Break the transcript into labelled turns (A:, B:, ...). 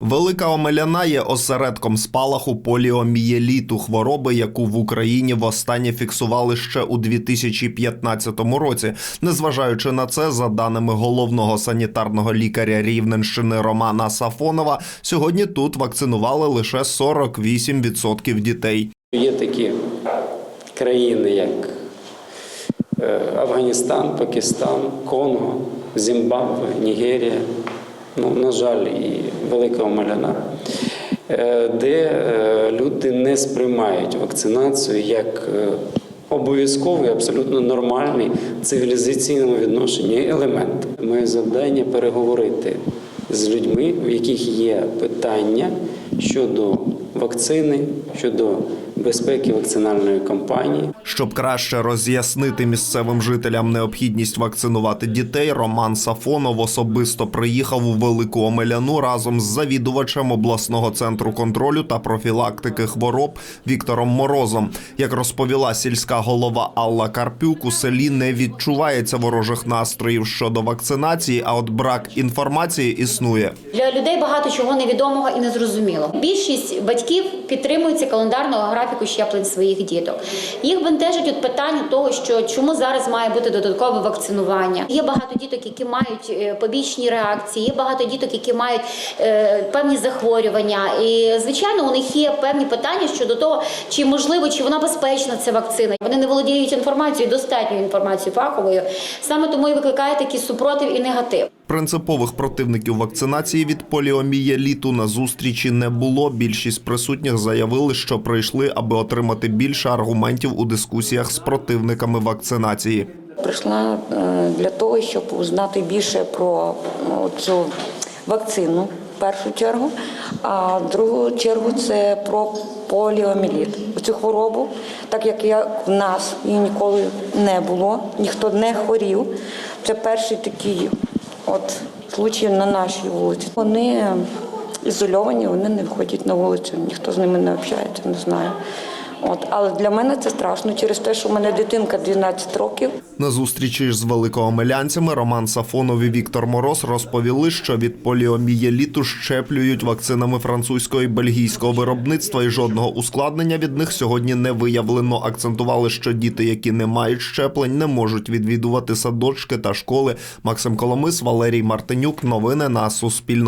A: Велика Омеляна є осередком спалаху поліомієліту, хвороби, яку в Україні востаннє фіксували ще у 2015 році. Незважаючи на це, за даними головного санітарного лікаря Рівненщини Романа Сафонова, сьогодні тут вакцинували лише 48% дітей.
B: Є такі країни, як е, Афганістан, Пакистан, Конго, Зімбабве, Нігерія, ну, на жаль, і Велика Омеляна, е, де е, люди не сприймають вакцинацію як е, обов'язковий, абсолютно нормальний цивілізаційному відношенні елемент. Моє завдання переговорити з людьми, в яких є питання щодо вакцини, щодо безпеки вакцинальної кампанії.
A: Щоб краще роз'яснити місцевим жителям необхідність вакцинувати дітей, Роман Сафонов особисто приїхав у Велику Омеляну разом з завідувачем обласного центру контролю та профілактики хвороб Віктором Морозом. Як розповіла сільська голова Алла Карпюк, у селі не відчувається ворожих настроїв щодо вакцинації, а от брак інформації існує.
C: Для людей багато чого невідомого і незрозумілого. Більшість батьків підтримуються календарного графіку щеплень своїх діток. Їх бентежить от питання того, що чому зараз має бути додаткове вакцинування. Є багато діток, які мають е, побічні реакції, є багато діток, які мають е, певні захворювання. І звичайно, у них є певні питання щодо того, чи можливо, чи вона безпечна ця вакцина. Вони не володіють інформацією, достатньою інформацією фаховою. Саме тому і викликає такий супротив і негатив.
A: Принципових противників вакцинації від поліомієліту на зустрічі не було. Більшість присутніх заявили, що прийшли, аби отримати більше аргументів у дискусіях з противниками вакцинації.
D: Прийшла е, для того, щоб узнати більше про ну, цю вакцину в першу чергу, а в другу чергу це про поліоміліт. Цю хворобу, так як я в нас її ніколи не було, ніхто не хворів. Це перший такий от случай на нашій вулиці. Вони ізольовані, вони не виходять на вулицю, ніхто з ними не общається, не знаю. От, але для мене це страшно через те, що в мене дитинка 12 років.
A: На зустрічі з великоомелянцями Роман Сафонов і Віктор Мороз розповіли, що від поліомієліту щеплюють вакцинами французького і бельгійського виробництва, і жодного ускладнення від них сьогодні не виявлено. Акцентували, що діти, які не мають щеплень, не можуть відвідувати садочки та школи. Максим Коломис, Валерій Мартинюк. Новини на Суспільному.